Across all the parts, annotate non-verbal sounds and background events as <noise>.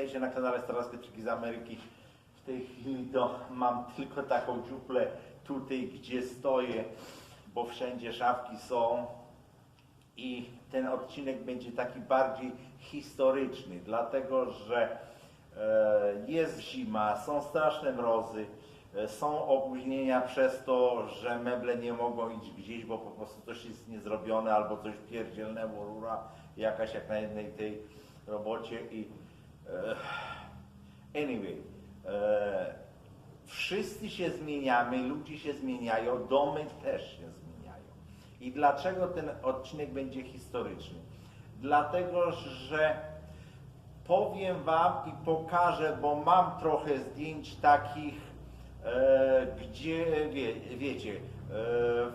Witajcie na kanale Starowskie Triki z Ameryki. W tej chwili to mam tylko taką dziuplę tutaj, gdzie stoję, bo wszędzie szafki są. I ten odcinek będzie taki bardziej historyczny, dlatego że e, jest zima, są straszne mrozy, e, są opóźnienia przez to, że meble nie mogą iść gdzieś, bo po prostu coś jest niezrobione albo coś pierdzielnęło, rura jakaś jak na jednej tej robocie i anyway, e, wszyscy się zmieniamy, ludzie się zmieniają, domy też się zmieniają. I dlaczego ten odcinek będzie historyczny? Dlatego, że powiem Wam i pokażę, bo mam trochę zdjęć takich, e, gdzie wie, wiecie, e,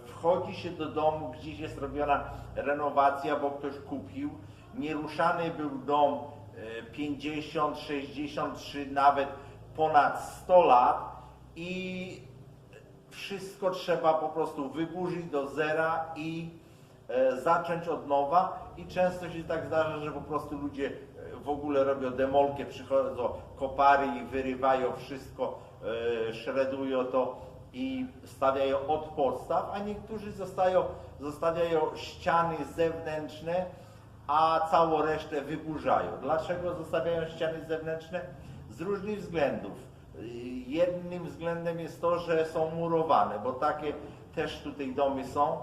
wchodzi się do domu, gdzieś jest robiona renowacja, bo ktoś kupił. Nieruszany był dom e, 50, 63, nawet ponad 100 lat. I wszystko trzeba po prostu wyburzyć do zera i e, zacząć od nowa. I często się tak zdarza, że po prostu ludzie e, w ogóle robią demolkę, przychodzą kopary i wyrywają wszystko, e, szredują to i stawiają od podstaw, a niektórzy zostają, zostawiają ściany zewnętrzne, a całą resztę wyburzają. Dlaczego zostawiają ściany zewnętrzne? Z różnych względów. Jednym względem jest to, że są murowane, bo takie też tutaj domy są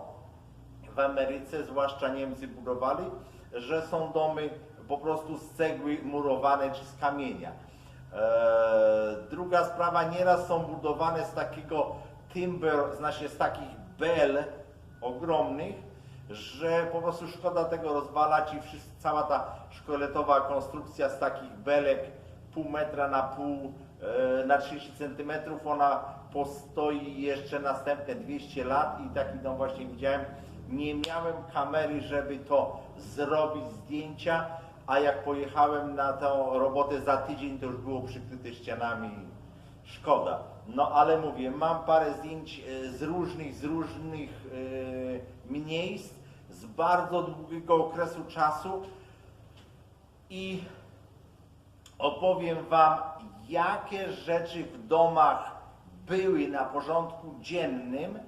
w Ameryce, zwłaszcza Niemcy budowali, że są domy po prostu z cegły murowane czy z kamienia. Eee, druga sprawa, nieraz są budowane z takiego timber, znaczy z takich bel ogromnych, że po prostu szkoda tego rozwalać i wszyscy, cała ta szkoletowa konstrukcja z takich belek pół metra na pół e, na 30 centymetrów, ona postoi jeszcze następne 200 lat i taki dom właśnie widziałem. Nie miałem kamery, żeby to zrobić zdjęcia, a jak pojechałem na tą robotę za tydzień, to już było przykryte ścianami. Szkoda. No ale mówię, mam parę zdjęć e, z różnych, z różnych e, miejsc, z bardzo długiego okresu czasu i opowiem Wam, jakie rzeczy w domach były na porządku dziennym,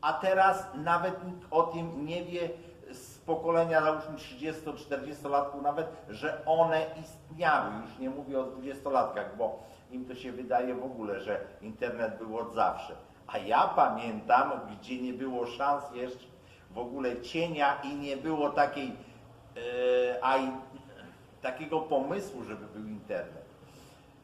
a teraz nawet nikt o tym nie wie z pokolenia załóżmy 30-40 latków nawet, że one istniały. Już nie mówię o 20-latkach, bo im to się wydaje w ogóle, że internet był od zawsze. A ja pamiętam, gdzie nie było szans jeszcze w ogóle cienia i nie było takiej e, a takiego pomysłu, żeby był internet.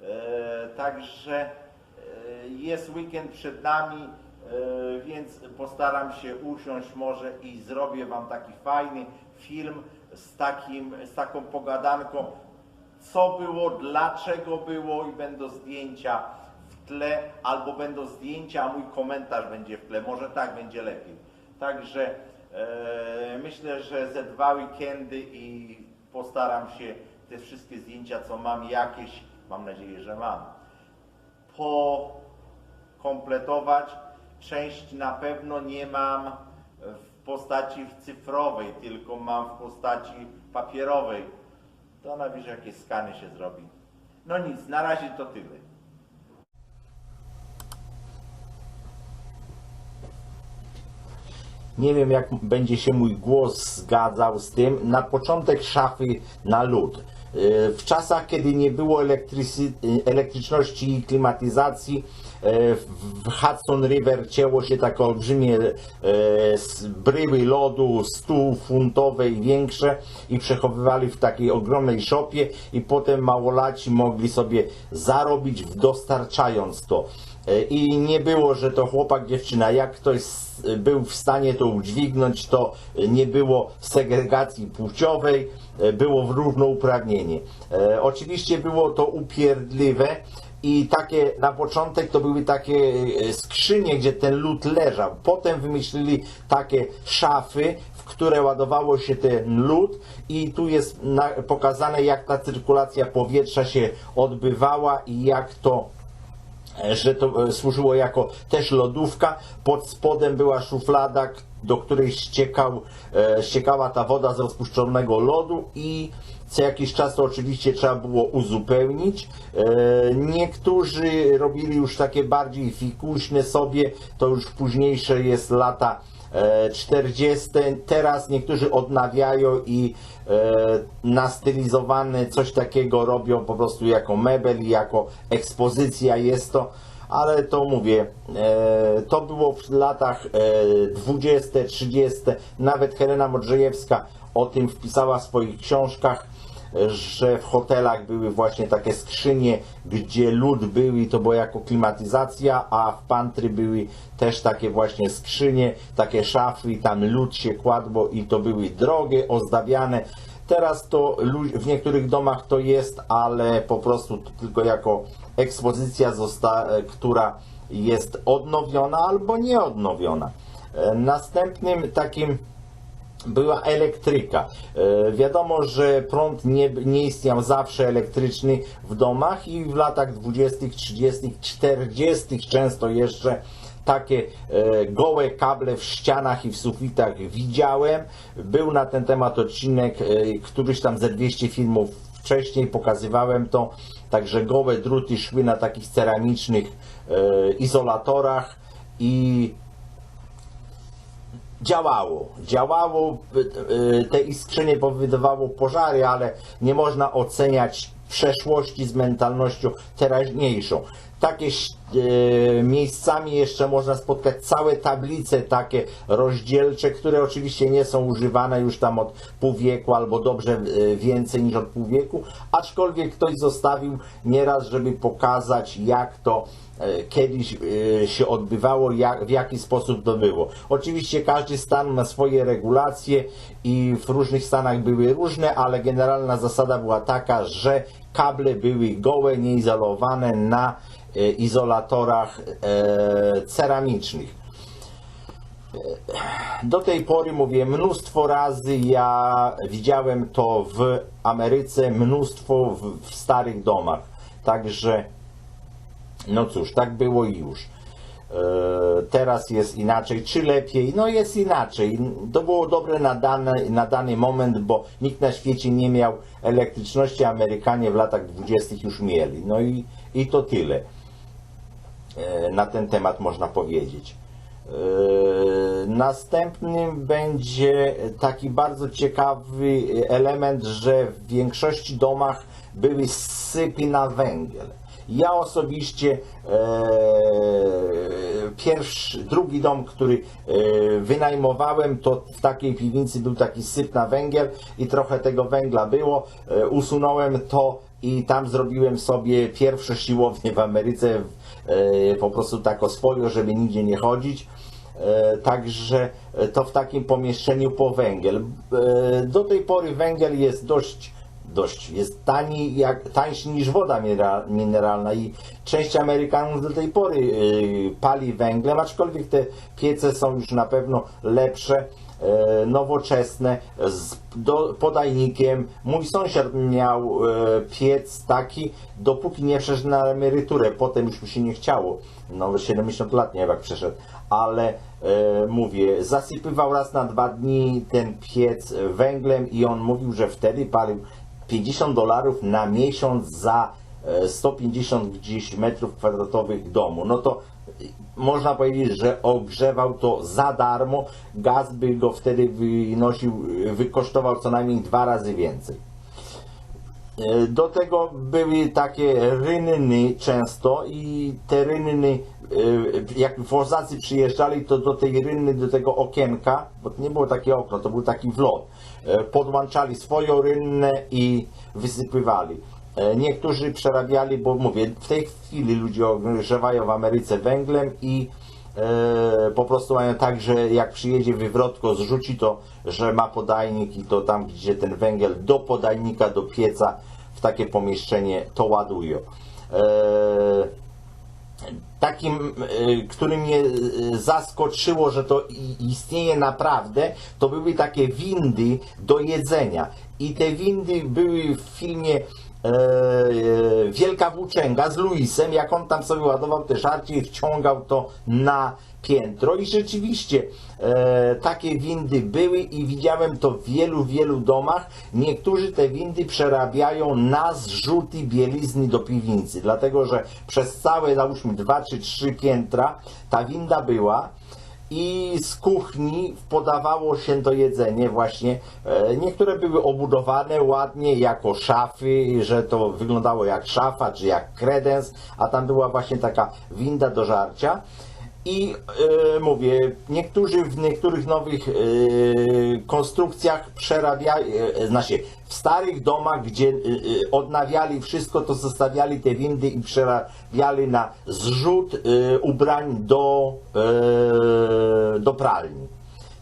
E, także e, jest weekend przed nami, e, więc postaram się usiąść może i zrobię Wam taki fajny film z, takim, z taką pogadanką, co było, dlaczego było i będą zdjęcia w tle, albo będą zdjęcia, a mój komentarz będzie w tle. Może tak będzie lepiej. Także myślę, że ze dwa weekendy i postaram się te wszystkie zdjęcia, co mam jakieś, mam nadzieję, że mam, pokompletować. Część na pewno nie mam w postaci cyfrowej, tylko mam w postaci papierowej. To najwyżej jakieś skany się zrobi. No nic, na razie to tyle. Nie wiem, jak będzie się mój głos zgadzał z tym. Na początek szafy na lód. Yy, W czasach, kiedy nie było yy, elektryczności i klimatyzacji, w Hudson River cięło się takie olbrzymie s- bryły lodu, 100 funtowe i większe i przechowywali w takiej ogromnej szopie i potem małolaci mogli sobie zarobić dostarczając to. E, I nie było, że to chłopak, dziewczyna. Jak ktoś był w stanie to udźwignąć, to nie było segregacji płciowej, e, było równouprawnienie. E, Oczywiście było to upierdliwe i takie na początek to były takie e, skrzynie, gdzie ten lód leżał. Potem wymyślili takie szafy, w które ładowało się ten lód i tu jest pokazane jak ta cyrkulacja powietrza się odbywała i jak to że to e, służyło jako też lodówka. Pod spodem była szuflada, do której ściekał, e, ściekała ta woda z rozpuszczonego lodu i co jakiś czas to oczywiście trzeba było uzupełnić. E, Niektórzy robili już takie bardziej fikuśne sobie, to już późniejsze jest lata e, 40. Teraz niektórzy odnawiają i e, na stylizowane coś takiego robią po prostu jako mebel i jako ekspozycja jest to. Ale to mówię, e, to było w latach e, 20, 30. Nawet Helena Modrzejewska o tym wpisała w swoich książkach że w hotelach były właśnie takie skrzynie, gdzie lód był i to była jako klimatyzacja, a w pantry były też takie właśnie skrzynie, takie szafy i tam lód się kładło i to były drogie, ozdabiane. Teraz to w niektórych domach to jest, ale po prostu tylko jako ekspozycja, e, która jest odnowiona albo nieodnowiona. E, Następnym takim była elektryka. E, wiadomo, że prąd nie, nie istniał zawsze elektryczny w domach i w latach 20., 30., 40. często jeszcze takie e, gołe kable w ścianach i w sufitach widziałem. Był na ten temat odcinek, e, któryś tam ze 200 filmów wcześniej pokazywałem to. Także gołe druty szły na takich ceramicznych izolatorach i działało. Działało, y, y, te iskrzynie powodowało pożary, ale nie można oceniać przeszłości z mentalnością teraźniejszą. Takie miejscami jeszcze można spotkać całe tablice takie rozdzielcze, które oczywiście nie są używane już tam od pół wieku albo dobrze y, więcej niż od pół wieku, aczkolwiek ktoś zostawił nieraz, żeby pokazać jak to e, kiedyś e, się odbywało, jak, w jaki sposób to było. Oczywiście każdy stan ma swoje regulacje i w różnych stanach były różne, ale generalna zasada była taka, że kable były gołe, nieizolowane na e, izolatorach e, ceramicznych. Do tej pory mówię mnóstwo razy, ja widziałem to w Ameryce, mnóstwo w, w starych domach. Także no cóż, tak było już. E, Teraz jest inaczej, czy lepiej? No jest inaczej. To było dobre na dany, na dany moment, bo nikt na świecie nie miał elektryczności, Amerykanie w latach 20. już mieli. No i, i to tyle e, na ten temat można powiedzieć. E, Następnym będzie taki bardzo ciekawy element, że w większości domach były sypy na węgiel. Ja osobiście e, pierwszy, drugi dom, który e, wynajmowałem, to w takiej piwnicy był taki syp na węgiel i trochę tego węgla było. E, usunąłem to i tam zrobiłem sobie pierwsze siłownię w Ameryce, e, po prostu tak swoją, żeby nigdzie nie chodzić. E, Także to w takim pomieszczeniu po węgiel. E, Do tej pory węgiel jest dość, dość jest tani, jak, tańszy niż woda minera- mineralna i część Amerykanów do tej pory pali węglem, aczkolwiek te piece są już na pewno lepsze nowoczesne, z do, podajnikiem. Mój sąsiad miał e, piec taki, dopóki nie przeszedł na emeryturę, potem już mu się nie chciało. No 70 lat nie wiem jak przeszedł, ale e, mówię, zasypywał raz na dwa dni ten piec węglem i on mówił, że wtedy palił 50 dolarów na miesiąc za e, 150 gdzieś metrów kwadratowych domu. No to można powiedzieć, że ogrzewał to za darmo. Gaz by go wtedy wynosił, wykosztował co najmniej dwa razy więcej. E, Do tego były takie rynny często i te rynny, e, jak wozacy przyjeżdżali, to do tej rynny, do tego okienka, bo to nie było takie okno, to był taki wlot, e, podłączali swoją rynnę i wysypywali. E, Niektórzy przerabiali, bo mówię, w tej chwili ludzie ogrzewają w Ameryce węglem i e, po prostu mają tak, że jak przyjedzie wywrotko, zrzuci to, że ma podajnik i to tam, gdzie ten węgiel do podajnika, do pieca, w takie pomieszczenie to ładują. E, takim, który mnie zaskoczyło, że to istnieje naprawdę, to były takie windy do jedzenia. I te windy były w filmie Wielka Włóczęga z Luisem, jak on tam sobie ładował te żarcie i wciągał to na piętro i rzeczywiście e, takie windy były i widziałem to w wielu, wielu domach. Niektórzy te windy przerabiają na zrzuty bielizny do piwnicy, dlatego że przez całe, załóżmy, dwa czy trzy piętra ta winda była i z kuchni podawało się to jedzenie właśnie. E, Niektóre były obudowane ładnie jako szafy, że to wyglądało jak szafa czy jak kredens, a tam była właśnie taka winda do żarcia. I e, mówię, niektórzy w niektórych nowych e, konstrukcjach przerabiają, e, znaczy w starych domach, gdzie e, e, odnawiali wszystko, to zostawiali te windy i przerabiali na zrzut e, ubrań do, e, do pralni.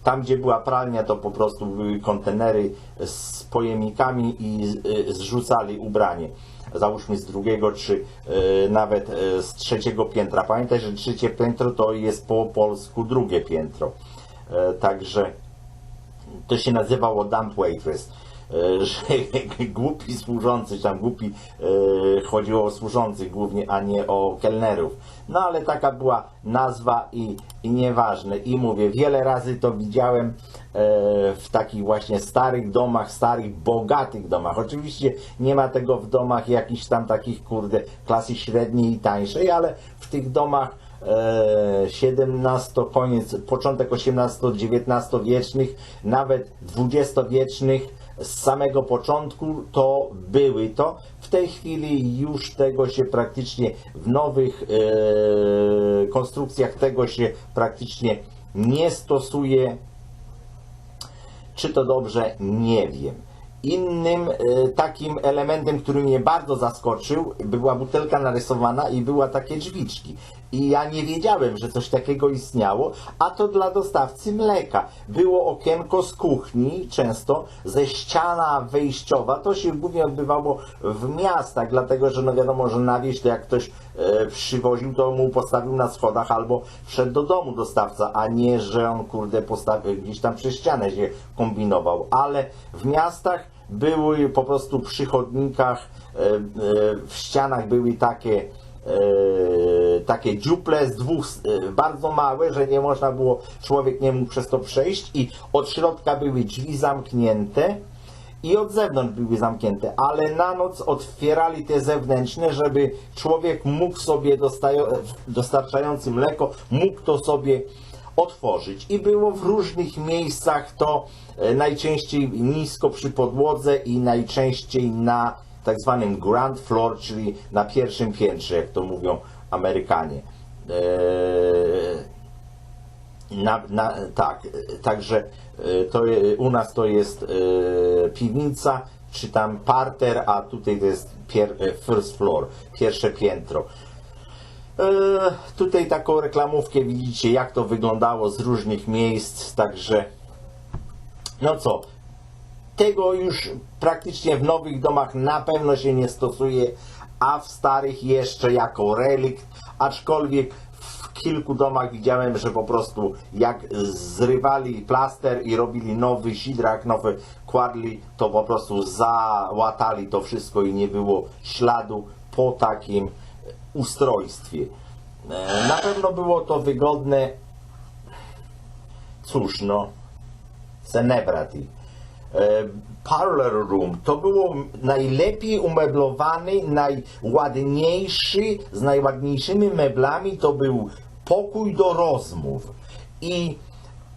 Tam, gdzie była pralnia, to po prostu były kontenery z pojemnikami i e, zrzucali ubranie. Załóżmy z drugiego, czy e, nawet e, z trzeciego piętra. Pamiętaj, że trzecie piętro to jest po polsku drugie piętro. E, Także to się nazywało dump waitress. E, <laughs> Że głupi służący, tam głupi e, chodziło o służących głównie, a nie o kelnerów. No ale taka była nazwa i, i nieważne. I mówię, wiele razy to widziałem e, w takich właśnie starych domach, starych, bogatych domach. Oczywiście nie ma tego w domach jakichś tam takich, kurde, klasy średniej i tańszej, ale w tych domach e, 17, koniec, początek 18-19 wiecznych, nawet 20 wiecznych, z samego początku to były to. W tej chwili już tego się praktycznie w nowych e, konstrukcjach tego się praktycznie nie stosuje. Czy to dobrze? Nie wiem. Innym e, takim elementem, który mnie bardzo zaskoczył, była butelka narysowana i była takie drzwiczki. I ja nie wiedziałem, że coś takiego istniało, a to dla dostawcy mleka. Było okienko z kuchni, często ze ściana wejściowa. To się głównie odbywało w miastach, dlatego że no wiadomo, że na wieś to jak ktoś e, przywoził, to mu postawił na schodach albo wszedł do domu dostawca, a nie, że on kurde postawił gdzieś tam przez ścianę się kombinował. Ale w miastach były po prostu przy chodnikach, e, e, w ścianach były takie takie dziuple z dwóch e, bardzo małe, że nie można było, człowiek nie mógł przez to przejść i od środka były drzwi zamknięte i od zewnątrz były zamknięte, ale na noc otwierali te zewnętrzne, żeby człowiek mógł sobie dostarczający mleko, mógł to sobie otworzyć. I było w różnych miejscach to e, najczęściej nisko przy podłodze i najczęściej na tak zwanym ground floor, czyli na pierwszym piętrze, jak to mówią Amerykanie. Eee, na, na, tak, także e, to, u nas to jest e, piwnica, czy tam parter, a tutaj to jest pier, e, first floor, pierwsze piętro. Tutaj taką reklamówkę widzicie, jak to wyglądało z różnych miejsc, także no co, tego już praktycznie w nowych domach na pewno się nie stosuje, a w starych jeszcze jako relikt, aczkolwiek w kilku domach widziałem, że po prostu jak zrywali plaster i robili nowy sidrak, nowy kładli, to po prostu załatali to wszystko i nie było śladu po takim ustrojstwie. E, Na pewno było to wygodne. Cóż, no, Cenebrati. E, Parlor Room to było najlepiej umeblowany, najładniejszy, z najładniejszymi meblami to był pokój do rozmów. I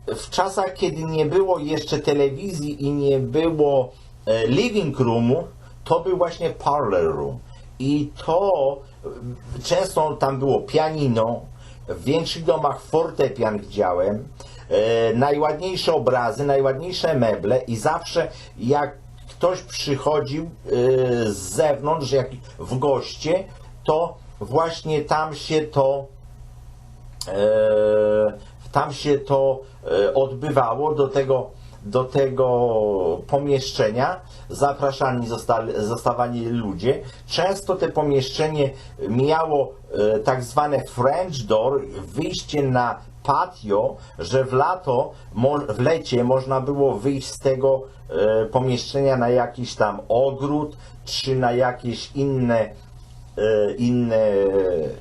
w czasach, kiedy nie było jeszcze telewizji i nie było e, living roomu, to był właśnie parlor room. I to e, często tam było pianino, w większych domach fortepian widziałem, najładniejsze obrazy, najładniejsze meble i zawsze jak ktoś przychodził e, z zewnątrz, jak w goście, to właśnie tam się to e, tam się to e, odbywało, do tego do tego pomieszczenia zapraszani zostali, zostawali ludzie. Często te pomieszczenie miało e, tak zwane French door, wyjście na patio, że w lato, w lecie można było wyjść z tego e, pomieszczenia na jakiś tam ogród, czy na jakieś inne e, inne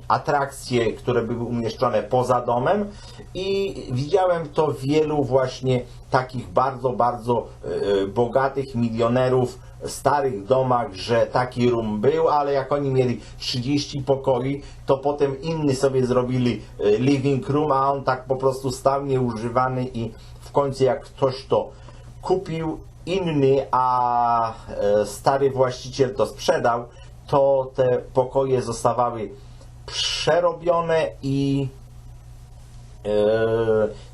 atrakcje, które były umieszczone poza domem. I widziałem to wielu właśnie takich bardzo, bardzo e, bogatych milionerów starych domach, że taki room był, ale jak oni mieli 30 pokoi, to potem inni sobie zrobili e, living room, a on tak po prostu stał nieużywany i w końcu jak ktoś to kupił inny, a e, stary właściciel to sprzedał, to te pokoje zostawały przerobione i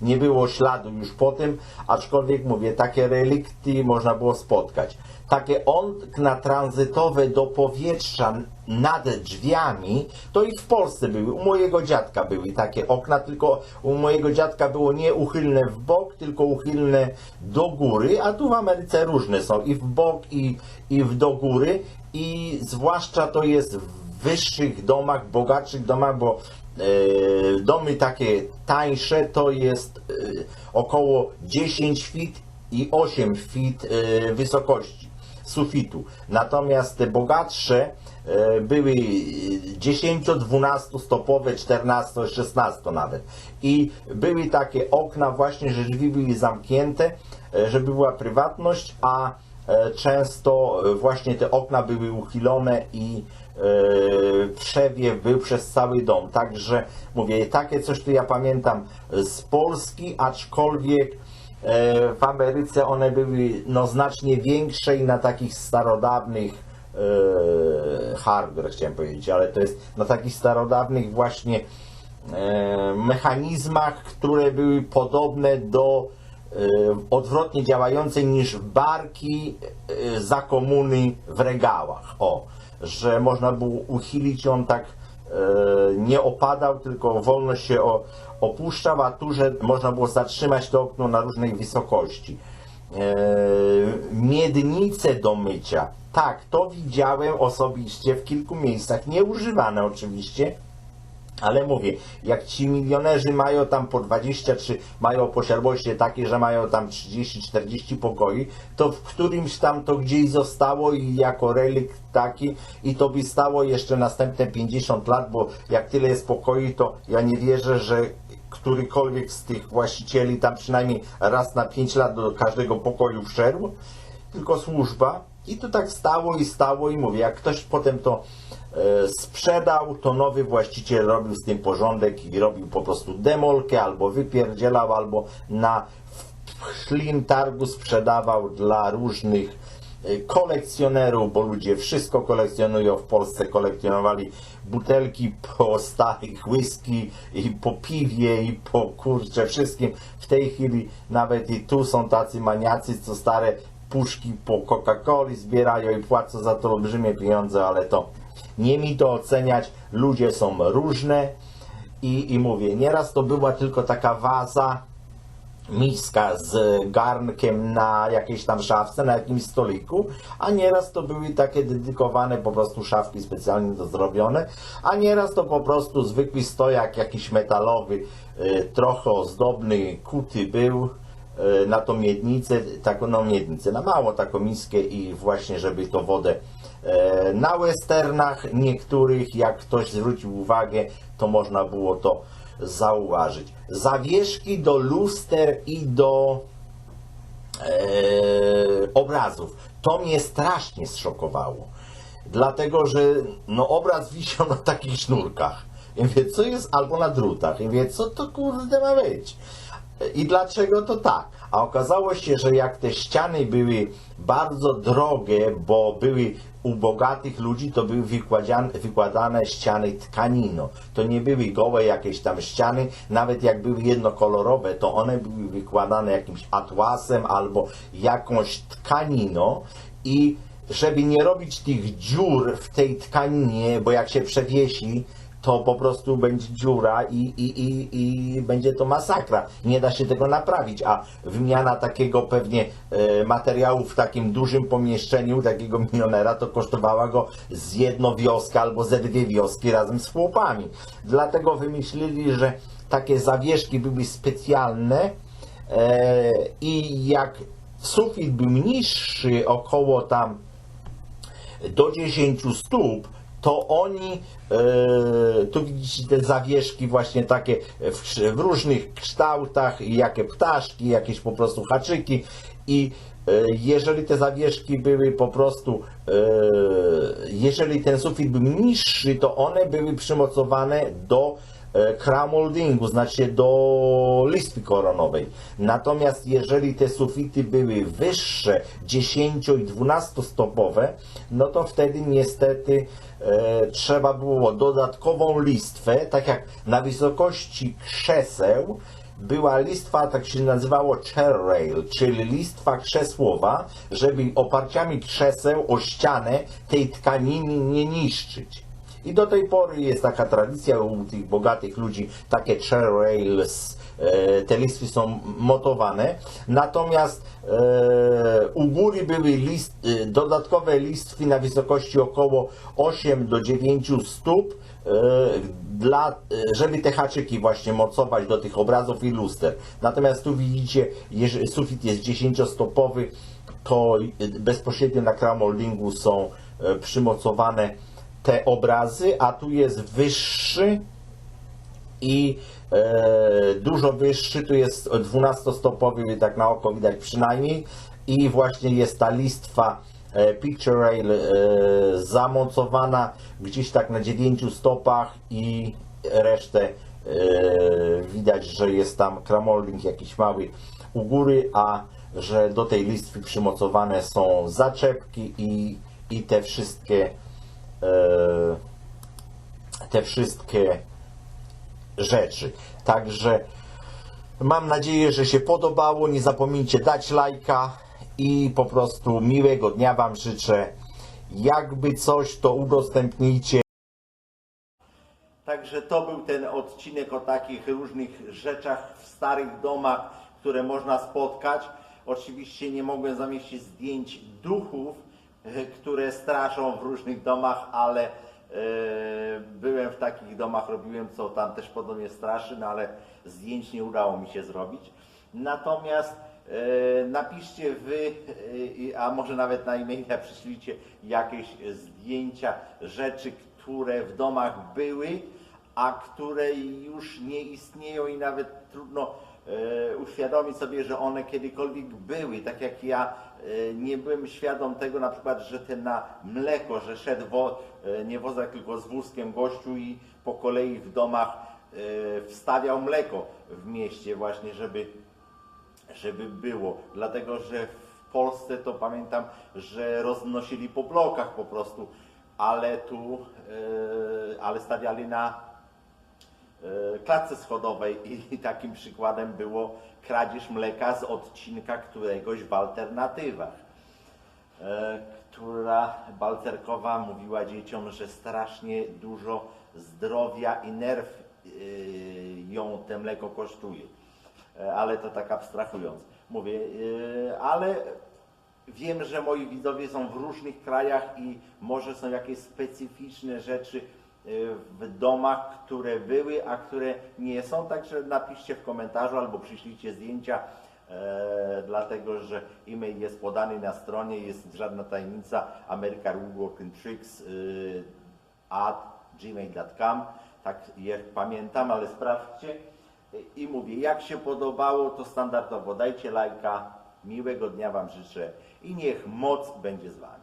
nie było śladu już po tym, aczkolwiek mówię, takie relikty można było spotkać. Takie okna tranzytowe do powietrza nad drzwiami, to i w Polsce były. U mojego dziadka były takie okna, tylko u mojego dziadka było nie uchylne w bok, tylko uchylne do góry, a tu w Ameryce różne są i w bok, i, i w do góry. I zwłaszcza to jest w wyższych domach, bogatszych domach, bo e, domy takie tańsze to jest e, około 10 fit i 8 fit e, wysokości sufitu. Natomiast te bogatsze e, były 10, 12 stopowe, 14, 16 nawet. I były takie okna właśnie, że drzwi były zamknięte, e, żeby była prywatność, a e, często e, właśnie te okna były uchylone i e, przewiew był przez cały dom. Także mówię, takie coś tu ja pamiętam z Polski, aczkolwiek e, w Ameryce one były no, znacznie większe i na takich starodawnych e, hardware chciałem powiedzieć, ale to jest na takich starodawnych właśnie e, mechanizmach, które były podobne do e, odwrotnie działającej niż barki e, za komuny w regałach. O, że można było uchylić on tak e, nie opadał, tylko wolno się opuszczał, a tu, że można było zatrzymać to okno na różnej wysokości. E, miednice do mycia. Tak, to widziałem osobiście w kilku miejscach, nieużywane oczywiście, ale mówię, jak ci milionerzy mają tam po 20, czy mają posiadłości takie, że mają tam 30-40 pokoi, to w którymś tam to gdzieś zostało i jako relikt taki i to by stało jeszcze następne 50 lat, bo jak tyle jest pokoi, to ja nie wierzę, że którykolwiek z tych właścicieli tam przynajmniej raz na 5 lat do każdego pokoju wszedł, tylko służba. I to tak stało i stało i mówię, jak ktoś potem to sprzedał, to nowy właściciel robił z tym porządek i robił po prostu demolkę, albo wypierdzielał, albo na szlim targu sprzedawał dla różnych e, kolekcjonerów, bo ludzie wszystko kolekcjonują. W Polsce kolekcjonowali butelki po starych whisky i po piwie i po kurcze wszystkim. W tej chwili nawet i tu są tacy maniacy, co stare puszki po Coca-Coli zbierają i płacą za to olbrzymie pieniądze, ale to nie mi to oceniać. Ludzie są różne i, i mówię, nieraz to była tylko taka waza, miska z garnkiem na jakiejś tam szafce, na jakimś stoliku, a nieraz to były takie dedykowane po prostu szafki specjalnie to zrobione, a nieraz to po prostu zwykły stojak jakiś metalowy, y, trochę ozdobny, kuty był y, na tą miednicę, taką no miednicę, na mało taką miskę i właśnie żeby to wodę na westernach niektórych, jak ktoś zwrócił uwagę, to można było to zauważyć. Zawieszki do luster i do e, obrazów. To mnie strasznie zszokowało. Dlatego, że no, obraz wisiał na takich sznurkach. I mówię, co jest, albo na drutach. I mówię, co to kurde ma być? I dlaczego to tak? A okazało się, że jak te ściany były bardzo drogie, bo były u bogatych ludzi, to były wykładane, ściany tkanino. To nie były gołe jakieś tam ściany, nawet jak były jednokolorowe, to one były wykładane jakimś atłasem albo jakąś tkaniną i żeby nie robić tych dziur w tej tkaninie, bo jak się przewiesi, to po prostu będzie dziura i, i, i, i będzie to masakra. Nie da się tego naprawić, a wymiana takiego pewnie e, materiału w takim dużym pomieszczeniu, takiego milionera, to kosztowała go z jedno wioska albo ze dwie wioski razem z chłopami. Dlatego wymyślili, że takie zawieszki były specjalne e, i jak sufit był niższy około tam do 10 stóp, to oni, e, tu widzicie te zawieszki właśnie takie w, w różnych kształtach, jakie ptaszki, jakieś po prostu haczyki. I e, jeżeli te zawieszki były po prostu, e, jeżeli ten sufit był niższy, to one były przymocowane do e, crown moldingu, znaczy do listwy koronowej. Natomiast jeżeli te sufity były wyższe, 10 i 12 stopowe, no to wtedy niestety e, trzeba było dodatkową listwę, tak jak na wysokości krzeseł, była listwa, tak się nazywało chair rail, czyli listwa krzesłowa, żeby oparciami krzeseł o ścianę tej tkaniny nie niszczyć. I do tej pory jest taka tradycja u tych bogatych ludzi, takie chair rails, e, te listwy są motowane. Natomiast e, u góry były list, e, dodatkowe listwy na wysokości około 8 do 9 stóp, dla, żeby te haczyki właśnie mocować do tych obrazów i luster. Natomiast tu widzicie, jeżeli sufit jest 10-stopowy, to bezpośrednio na crown moldingu są przymocowane te obrazy, a tu jest wyższy i e, dużo wyższy, tu jest 12-stopowy, tak na oko widać przynajmniej. I właśnie jest ta listwa e, Picture Rail e, zamocowana gdzieś tak na 9 stopach i resztę e, widać, że jest tam kramolding jakiś mały u góry, a że do tej listwy przymocowane są zaczepki i, i te wszystkie te wszystkie rzeczy. Także mam nadzieję, że się podobało. Nie zapomnijcie dać lajka i po prostu miłego dnia Wam życzę. Jakby coś, to udostępnijcie. Także to był ten odcinek o takich różnych rzeczach w starych domach, które można spotkać. Oczywiście nie mogłem zamieścić zdjęć duchów, e, które straszą w różnych domach, ale e, byłem w takich domach, robiłem co tam też podobnie straszy, no ale zdjęć nie udało mi się zrobić. Natomiast e, napiszcie wy, e, a może nawet na e-maila przyślijcie jakieś zdjęcia rzeczy, które w domach były, a które już nie istnieją i nawet trudno uświadomić sobie, że one kiedykolwiek były. Tak jak ja e, nie byłem świadom tego na przykład, że ten na mleko, że szedł wo, e, nie wozak, tylko z wózkiem gościu i po kolei w domach e, wstawiał mleko w mieście właśnie, żeby żeby było. Dlatego, że w Polsce to pamiętam, że roznosili po blokach po prostu, ale tu, e, ale stawiali na e, klatce schodowej i <laughs> takim przykładem było kradzież mleka z odcinka któregoś w alternatywach, e, która Balcerkowa mówiła dzieciom, że strasznie dużo zdrowia i nerw e, ją te mleko kosztuje. E, Ale to tak abstrahując. Mówię, e, ale wiem, że moi widzowie są w różnych krajach i może są jakieś specyficzne rzeczy e, w domach, które były, a które nie są. Także napiszcie w komentarzu albo przyślijcie zdjęcia, e, dlatego że e-mail jest podany na stronie, jest żadna tajemnica America Working Tricks e, at gmail.com. Tak je pamiętam, ale sprawdźcie. I mówię, jak się podobało, to standardowo dajcie lajka. Miłego dnia Wam życzę i niech moc będzie z Wami.